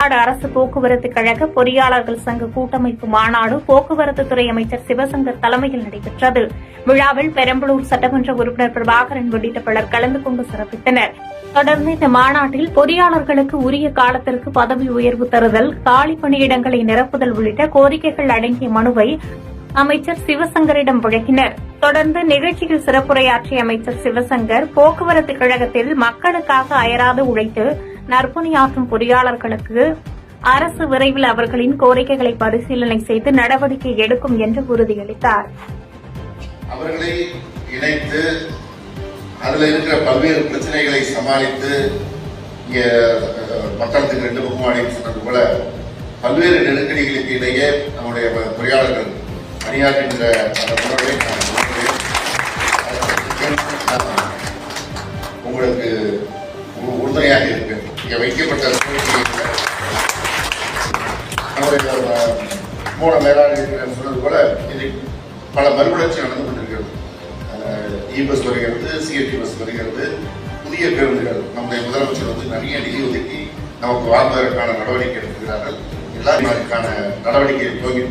தமிழ்நாடு அரசு போக்குவரத்து கழக பொறியாளர்கள் சங்க கூட்டமைப்பு மாநாடு போக்குவரத்து துறை அமைச்சர் சிவசங்கர் தலைமையில் நடைபெற்றது. விழாவில் பெரம்பலூர் சட்டமன்ற உறுப்பினர் பிரபாகரன் உள்ளிட்ட பலர் கலந்து கொண்டு சிறப்பித்தனர். தொடர்ந்து இந்த மாநாட்டில் பொறியாளர்களுக்கு உரிய காலத்திற்கு பதவி உயர்வு தருதல் காலி பணியிடங்களை நிரப்புதல் உள்ளிட்ட கோரிக்கைகள் அடங்கிய மனுவை அமைச்சர் சிவசங்கரிடம் வழங்கினர். தொடர்ந்து நிகழ்ச்சியில் சிறப்புரையாற்றிய அமைச்சர் சிவசங்கர் போக்குவரத்து கழகத்தில் மக்களுக்காக அயராது உழைத்து நற்பணியாற்றும் பொறியாளர்களுக்கு அரசு விரைவில் அவர்களின் கோரிக்கைகளை பரிசீலனை செய்து நடவடிக்கை எடுக்கும் என்று உறுதியளித்தார். அவர்களை இணைத்து அதில் இருக்கிற பல்வேறு பிரச்சனைகளை சமாளித்து இங்க மக்களுக்கு ரெண்டு பக்கம் சொன்னது போல பல்வேறு நெருக்கடிகளுக்கு இடையே நம்முடைய பொறியாளர்கள் பணியாற்றுகின்ற வைக்கப்பட்ட நம்முடைய மூல மேலாளர்கள் சொன்னது போல இது பல மறுமலர்ச்சி நடந்து கொண்டிருக்கிறது. இ பஸ் வருகிறது சிஎஸ்டி பஸ் வருகிறது புதிய பேருந்துகள் நம்முடைய முதலமைச்சர் வந்து நிறைய நிதி ஒதுக்கி நமக்கு வாழ்வதற்கான நடவடிக்கை எடுக்கிறார்கள் எல்லாருக்கான அதற்கான நடவடிக்கையை துவங்கி